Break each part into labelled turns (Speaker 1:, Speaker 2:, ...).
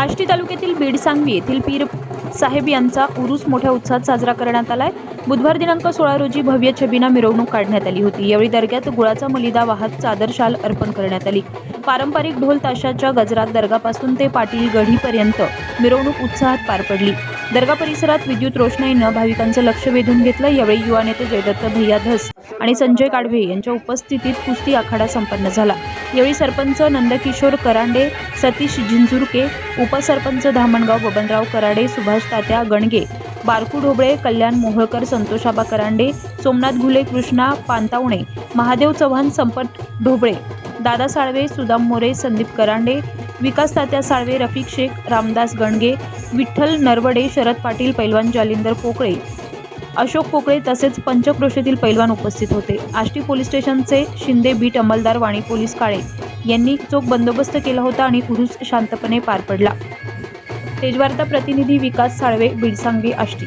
Speaker 1: आष्टी तालुक्यातील बीडसांगवी येथील पीर साहेब यांचा उरूस मोठ्या उत्साहात साजरा करण्यात आलाय. बुधवार दिनांक सोळा रोजी भव्य छबीना मिरवणूक काढण्यात आली होती. यावेळी दर्ग्यात गुळाचा मलिदा वाहत चादर शाल अर्पण करण्यात आली. पारंपरिक ढोल ताशाच्या गजरात दर्गापासून ते पाटील गढीपर्यंत मिरवणूक उत्साहात पार पडली. दर्गा परिसरात विद्युत रोषणाईनं भाविकांचं लक्ष वेधून घेतलं यावेळी युवा नेते जयदत्त भैया धस आणि संजय काढवे यांच्या उपस्थितीत कुस्ती आखाडा संपन्न झाला. यावेळी सरपंच नंदकिशोर करांडे सतीश झिंझुरके उपसरपंच धामणगाव बबनराव कराडे सुभाष तात्या गणगे बारकू ढोबळे कल्याण मोहळकर संतोषाबा करांडे सोमनाथ घुले कृष्णा पांतावणे महादेव चव्हाण संपत ढोबळे दादा साळवे सुदाम मोरे संदीप करांडे विकास तात्या साळवे रफिक शेख रामदास गणगे विठ्ठल नरवडे शरद पाटील पैलवान जालिंदर पोकळे अशोक पोकळे तसेच पंचक्रोशीतील पैलवान उपस्थित होते. आष्टी पोलीस स्टेशनचे शिंदे बीट अंमलदार वाणी पोलीस काळे यांनी चोख बंदोबस्त केला होता आणि उरूस शांतपणे पार पडला. तेजवार्ता प्रतिनिधी विकास साळवे बीडसांगवी आष्टी.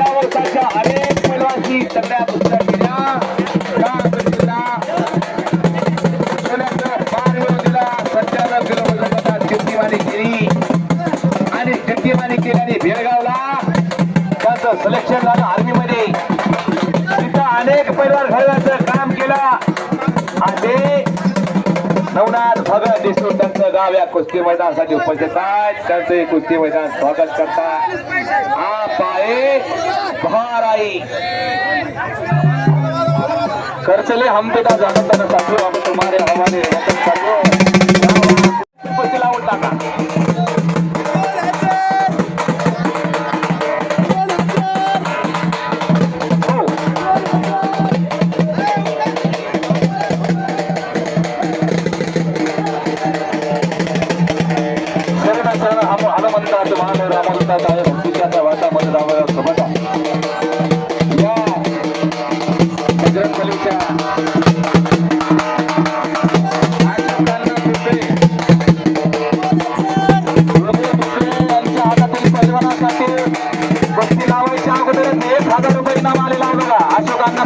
Speaker 2: अनेक मुलांची सगळ्या पुस्तक दिल्या. का दिला केली. आणि सिलेक्शन झालं आर्मीमध्ये. तिथं अनेक परिवार घडवायचं काम केलं. आणि नवनाथ भगत देशमुख त्यांचं गाव या कुस्ती मैदानासाठी उपस्थित आहेत. त्यांचं कुस्ती मैदान स्वागत करतात हा पाये बहार आई करचले हम पिता जानता न आम्ही तुम्हाला तुम्हारे हमारे वतन साथियों मान आहे भक्तीच्या वाटामध्ये रामाला सोबता या लावायच्या अगोदरच एक हजार रुपये इनाम आलेला आहे बघा. अशोकांना